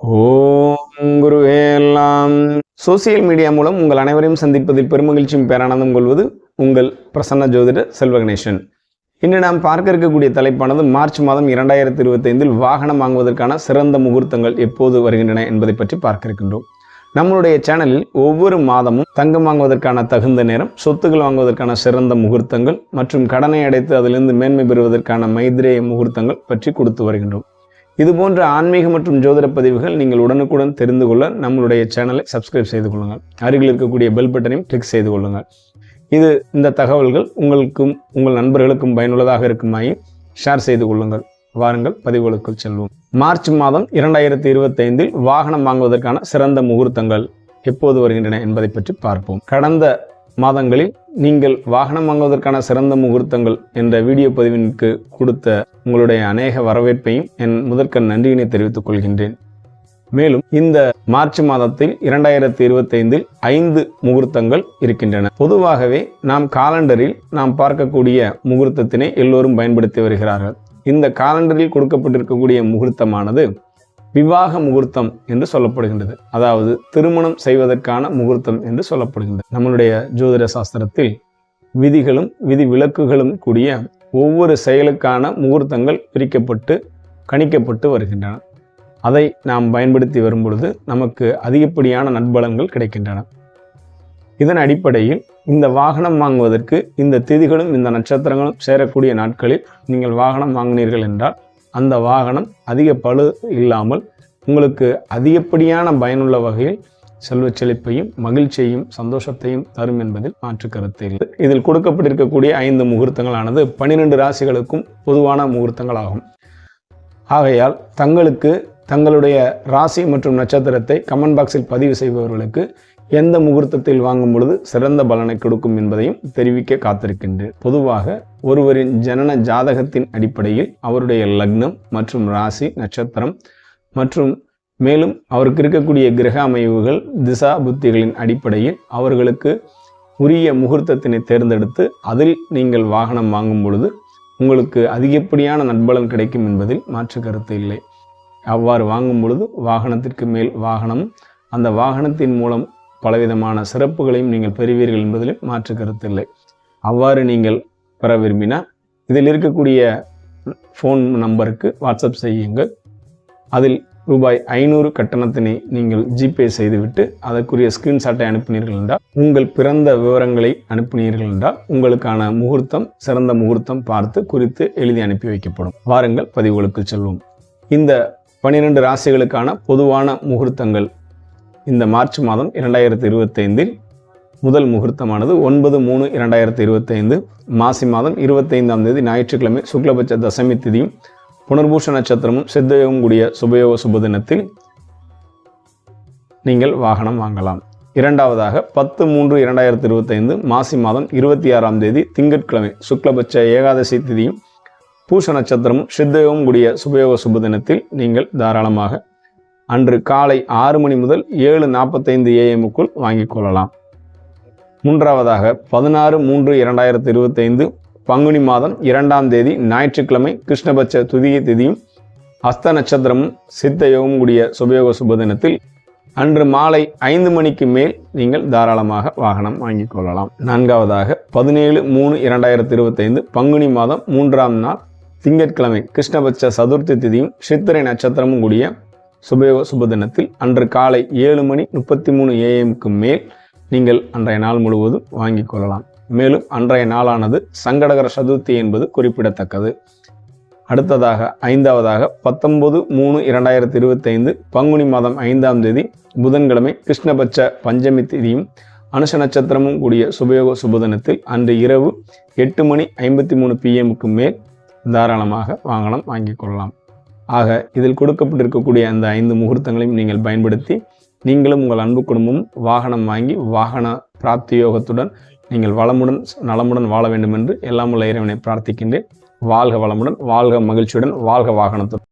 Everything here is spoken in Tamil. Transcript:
ஓம் குருவே எல்லாம். சோசியல் மீடியா மூலம் உங்கள் அனைவரையும் சந்திப்பதில் பெருமகிழ்ச்சியும் பேரானந்தம் கொள்வது உங்கள் பிரசன்ன ஜோதிடர் செல்வகணேசன் இன்று நாம் பார்க்க இருக்கக்கூடிய தலைப்பானது மார்ச் மாதம் இரண்டாயிரத்தி இருபத்தைந்தில் வாகனம் வாங்குவதற்கான சிறந்த முகூர்த்தங்கள் எப்போது வருகின்றன என்பதை பற்றி பார்க்க இருக்கின்றோம். நம்மளுடைய சேனலில் ஒவ்வொரு மாதமும் தங்கம் வாங்குவதற்கான தகுந்த நேரம் சொத்துக்கள் வாங்குவதற்கான சிறந்த முகூர்த்தங்கள் மற்றும் கடனை அடைத்து அதிலிருந்து மேன்மை பெறுவதற்கான மைத்ரேய முகூர்த்தங்கள் பற்றி கொடுத்து வருகின்றோம். இது போன்ற ஆன்மீக மற்றும் ஜோதிட பதிவுகள் நீங்கள் உடனுக்குடன் தெரிந்து கொள்ள நம்மளுடைய சேனலை சப்ஸ்கிரைப் செய்து கொள்ளுங்கள். அருகில் இருக்கக்கூடிய பெல் பட்டனையும் கிளிக் செய்து கொள்ளுங்கள். இது இந்த தகவல்கள் உங்களுக்கும் உங்கள் நண்பர்களுக்கும் பயனுள்ளதாக இருக்குமாயின் ஷேர் செய்து கொள்ளுங்கள். வாருங்கள் பதிவுகளுக்குள் செல்வோம். மார்ச் மாதம் இரண்டாயிரத்தி இருபத்தைந்தில் வாகனம் வாங்குவதற்கான சிறந்த முகூர்த்தங்கள் எப்போது வருகின்றன என்பதை பற்றி பார்ப்போம். கடந்த மாதங்களில் நீங்கள் வாகனம் வாங்குவதற்கான சிறந்த முகூர்த்தங்கள் என்ற வீடியோ பதிவிற்கு கொடுத்த உங்களுடைய அநேக வரவேற்பையும் என் முதற்கண் நன்றியினை தெரிவித்துக் கொள்கின்றேன். மேலும் இந்த மார்ச் மாதத்தில் இரண்டாயிரத்தி இருபத்தைந்தில் ஐந்து முகூர்த்தங்கள் இருக்கின்றன. பொதுவாகவே நாம் காலண்டரில் நாம் பார்க்கக்கூடிய முகூர்த்தத்தினை எல்லோரும் பயன்படுத்தி வருகிறார்கள். இந்த காலண்டரில் கொடுக்கப்பட்டிருக்கக்கூடிய முகூர்த்தமானது விவாக முகூர்த்தம் என்று சொல்லப்படுகின்றது. அதாவது திருமணம் செய்வதற்கான முகூர்த்தம் என்று சொல்லப்படுகின்றது. நம்மளுடைய ஜோதிட சாஸ்திரத்தில் விதிகளும் விதி விலக்குகளும் கூடிய ஒவ்வொரு செயலுக்கான முகூர்த்தங்கள் பிரிக்கப்பட்டு கணிக்கப்பட்டு வருகின்றன. அதை நாம் பயன்படுத்தி வரும் பொழுது நமக்கு அதிகப்படியான நட்பலன்கள் கிடைக்கின்றன. இதன் அடிப்படையில் இந்த வாகனம் வாங்குவதற்கு இந்த திதிகளும் இந்த நட்சத்திரங்களும் சேரக்கூடிய நாட்களில் நீங்கள் வாகனம் வாங்கினீர்கள் என்றால் அந்த வாகனம் அதிக பழு இல்லாமல் உங்களுக்கு அதிகப்படியான பயனுள்ள வகையில் செல்வச் செழிப்பையும் மகிழ்ச்சியையும் சந்தோஷத்தையும் தரும் என்பதில் மாற்று கருத்து இல்லை. இதில் கொடுக்கப்பட்டிருக்கக்கூடிய ஐந்து முகூர்த்தங்களானது பன்னிரெண்டு ராசிகளுக்கும் பொதுவான முகூர்த்தங்களாகும். ஆகையால் தங்களுக்கு தங்களுடைய ராசி மற்றும் நட்சத்திரத்தை கமெண்ட் பாக்ஸில் பதிவு செய்பவர்களுக்கு எந்த முகூர்த்தத்தில் வாங்கும் பொழுது சிறந்த பலனை கொடுக்கும் என்பதையும் தெரிவிக்க காத்திருக்கின்றேன். பொதுவாக ஒருவரின் ஜனன ஜாதகத்தின் அடிப்படையில் அவருடைய லக்னம் மற்றும் ராசி நட்சத்திரம் மற்றும் மேலும் அவருக்கு இருக்கக்கூடிய கிரக அமைவுகள் திசா புத்திகளின் அடிப்படையில் அவர்களுக்கு உரிய முகூர்த்தத்தினை தேர்ந்தெடுத்து அதில் நீங்கள் வாகனம் வாங்கும் பொழுது உங்களுக்கு அதிகப்படியான நட்பலன் கிடைக்கும் என்பதில் மாற்று கருத்து இல்லை. அவ்வாறு வாங்கும் பொழுது வாகனத்திற்கு மேல் வாகனம் அந்த வாகனத்தின் மூலம் பலவிதமான சிறப்புகளையும் நீங்கள் பெறுவீர்கள் என்பதிலும் மாற்று கருத்தில்லை அவ்வாறு நீங்கள் பெற விரும்பினால் இதில் இருக்கக்கூடிய ஃபோன் நம்பருக்கு வாட்ஸ்அப் செய்யுங்கள். அதில் ரூபாய் ஐநூறு கட்டணத்தினை நீங்கள் ஜிபே செய்துவிட்டு அதற்குரிய ஸ்கிரீன்ஷாட்டை அனுப்பினீர்கள் என்றால் உங்கள் பிறந்த விவரங்களை அனுப்பினீர்கள் என்றால் உங்களுக்கான முகூர்த்தம் சிறந்த முகூர்த்தம் பார்த்து குறித்து எழுதி அனுப்பி வைக்கப்படும். வாருங்கள் பதிவுகளுக்கு செல்வோம். இந்த பனிரெண்டு ராசிகளுக்கான பொதுவான முகூர்த்தங்கள் இந்த மார்ச் மாதம் இரண்டாயிரத்தி இருபத்தைந்தில் முதல் முகூர்த்தமானது ஒன்பது மூணு இரண்டாயிரத்தி இருபத்தைந்து. மாசி மாதம் இருபத்தைந்தாம் தேதி ஞாயிற்றுக்கிழமை சுக்லபட்ச தசமி திதியும் புனர்பூஷ நட்சத்திரமும் சித்தயோகம் கூடிய சுபயோக சுபதினத்தில் நீங்கள் வாகனம் வாங்கலாம். இரண்டாவதாக பத்து மூன்று இரண்டாயிரத்தி இருபத்தைந்து மாசி மாதம் இருபத்தி ஆறாம் தேதி திங்கட்கிழமை சுக்லபட்ச ஏகாதசி திதியும் பூஷ நட்சத்திரமும் சித்தயோகம் கூடிய சுபயோக சுபதினத்தில் நீங்கள் தாராளமாக அன்று காலை ஆறு மணி முதல் ஏழு நாற்பத்தைந்து ஏஎம்முக்குள் வாங்கிக் கொள்ளலாம். மூன்றாவதாக பதினாறு மூன்று இரண்டாயிரத்தி இருபத்தைந்து பங்குனி மாதம் இரண்டாம் தேதி ஞாயிற்றுக்கிழமை கிருஷ்ணபட்ச துதிய திதியும் அஸ்த நட்சத்திரமும் சித்த யோகம் கூடிய சுபயோக சுப தினத்தில் அன்று மாலை ஐந்து மணிக்கு மேல் நீங்கள் தாராளமாக வாகனம் வாங்கிக் கொள்ளலாம். நான்காவதாக பதினேழு மூணு இரண்டாயிரத்தி இருபத்தைந்து பங்குனி மாதம் மூன்றாம் நாள் திங்கட்கிழமை கிருஷ்ணபட்ச சதுர்த்தி திதியும் சித்திரை நட்சத்திரமும் கூடிய சுபயோக சுப தினத்தில் அன்று காலை ஏழு மணி முப்பத்தி மூணு ஏஎம்க்கு மேல் நீங்கள் அன்றைய நாள் முழுவதும் வாங்கிக் கொள்ளலாம். மேலும் அன்றைய நாளானது சங்கடகர சதுர்த்தி என்பது குறிப்பிடத்தக்கது. அடுத்ததாக ஐந்தாவதாக பத்தொன்பது மூணு இரண்டாயிரத்தி இருபத்தைந்து பங்குனி மாதம் ஐந்தாம் தேதி புதன்கிழமை கிருஷ்ணபட்ச பஞ்சமி திதியும் அனுஷ நட்சத்திரமும் கூடிய சுபயோக சுபதினத்தில் அன்று இரவு எட்டு மணி ஐம்பத்தி மூணு பிஎம்க்கு மேல் தாராளமாக வாகனம் வாங்கிக் கொள்ளலாம். ஆக இதில் கொடுக்கப்பட்டிருக்கக்கூடிய அந்த ஐந்து முகூர்த்தங்களையும் நீங்கள் பயன்படுத்தி நீங்களும் உங்கள் அன்பு குடும்பமும் வாகனம் வாங்கி வாகன பிராப்தியோகத்துடன் நீங்கள் வளமுடன் நலமுடன் வாழ வேண்டும் என்று எல்லாம் உள்ள இறைவனை பிரார்த்திக்கின்றேன். வாழ்க வளமுடன் வாழ்க மகிழ்ச்சியுடன் வாழ்க வாகனத்துடன்.